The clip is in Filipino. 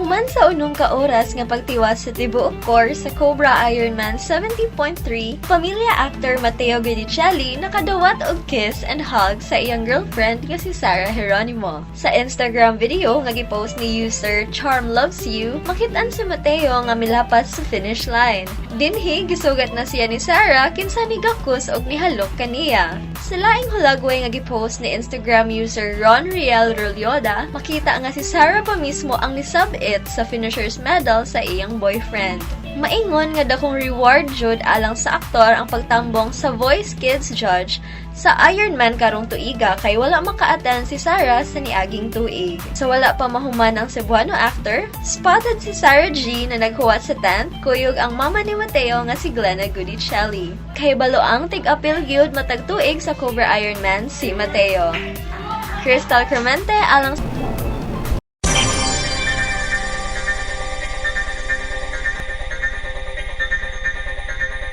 Human sa unong ka oras nga pagtiwas sa tibuok core sa Cobra Ironman 70.3, pamilya actor Mateo Guidicelli nakadawat og kiss and hug sa iyang girlfriend nga si Sarah Geronimo. Sa Instagram video nga gipost ni user Charm Loves You, makitaan si Mateo nga milapas sa finish line. Dinhi gisugat na siya ni Sarah kinsa ni gakus og nihalok kaniya. Sa laing hulagway nga gipost ni Instagram user Ron Riel Rulyoda, makita nga si Sarah pa mismo ang nisab-it sa finisher's medal sa iyang boyfriend. Maingon nga dakong reward jud alang sa aktor ang pagtambong sa Voice Kids Judge sa Ironman karong tuiga kay wala maka-attend si Sarah sa niaging tuig. Sa wala pa mahuman ang Cebuano actor, spotted si Sarah G na naghuwat sa tent kuyog ang mama ni Mateo nga si Glenna Gudicelli. Kay baloang tig-appeal gyud matag tuig sa Cobra Ironman si Mateo. Crystal Clemente alang